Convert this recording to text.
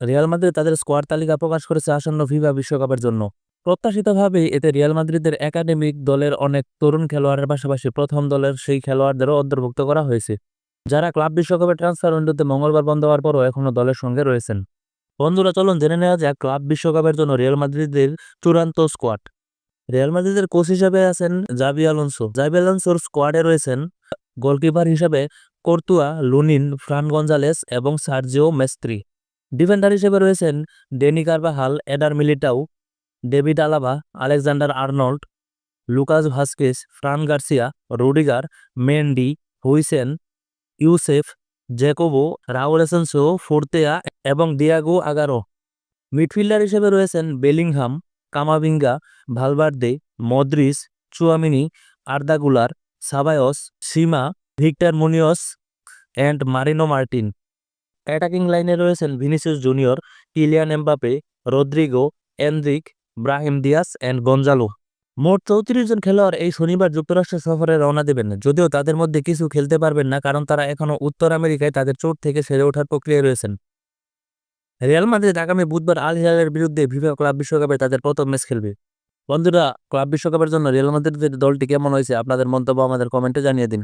Real Madrid তাদের squad তালিকা প্রকাশ করেছে আসন্ন ফিফা বিশ্বকাপের জন্য। প্রত্যাশিতভাবেই এতে রিয়াল মাদ্রিদের একাডেমিক দলের অনেক তরুণ খেলোয়াড়ের পাশাপাশি প্রথম দলের সেই খেলোয়াড়দেরও অন্তর্ভুক্ত করা হয়েছে, যারা ক্লাব বিশ্বকাপের ট্রান্সফার উইন্ডোতে মঙ্গলবার বন্ধ হওয়ার পরও এখনও দলের সঙ্গে রয়েছেন। বন্ধুরা, চলুন জেনে নেওয়া যাক ক্লাব বিশ্বকাপের জন্য রিয়াল মাদ্রিদের চূড়ান্ত স্কোয়াড। রিয়াল মাদ্রিদের কোচ হিসাবে আছেন জাবি আলোনসো। জাবি আলোনসোর স্কোয়াডে রয়েছেন গোলকিপার হিসাবে কর্তুয়া, লুনিন, ফ্রান গঞ্জালেস এবং সার্জিও মেস্ত্রি। ডিফেন্ডার হিসেবে রয়েছেন Dani Carvajal Eder Militao David Alaba, Alexander Arnold, Lucas Vazquez, Fran Garcia, Rudiger, Mendy, Huijsen, Youssef Jacobo Raul Fortea এবং ডিয়াগো আগারো। মিডফিল্ডার হিসেবে রয়েছেন Bellingham Camavinga Valverde Modric Tchouameni, Arda Guler, Ceballos, Seema, Victor Munoz, and Mario Martin. Attacking লাইনে রয়েছেন Vinicius Junior Kylian Mbappe Rodrygo Endrick Brahim Diaz and Gonzalo মোট চৌত্রিশ জন খেলোয়াড় এই শনিবার যুক্তরাষ্ট্র সফরে রওনা দেবেন। যদিও তাদের মধ্যে কিছু খেলতে পারবেন না, কারণ তারা এখনও উত্তর আমেরিকায় তাদের চোট থেকে সেরে ওঠার প্রক্রিয়ায় রয়েছেন। রিয়াল মাদ্রিদ আগামী বুধবার আল হিলালের বিরুদ্ধে ভিভা ক্লাব বিশ্বকাপে তাদের প্রথম ম্যাচ খেলবে। বন্ধুরা, ক্লাব বিশ্বকাপের জন্য রিয়াল মাদ্রিদের দলটি কেমন হয়েছে আপনাদের মন্তব্য আমাদের কমেন্টে জানিয়ে দিন।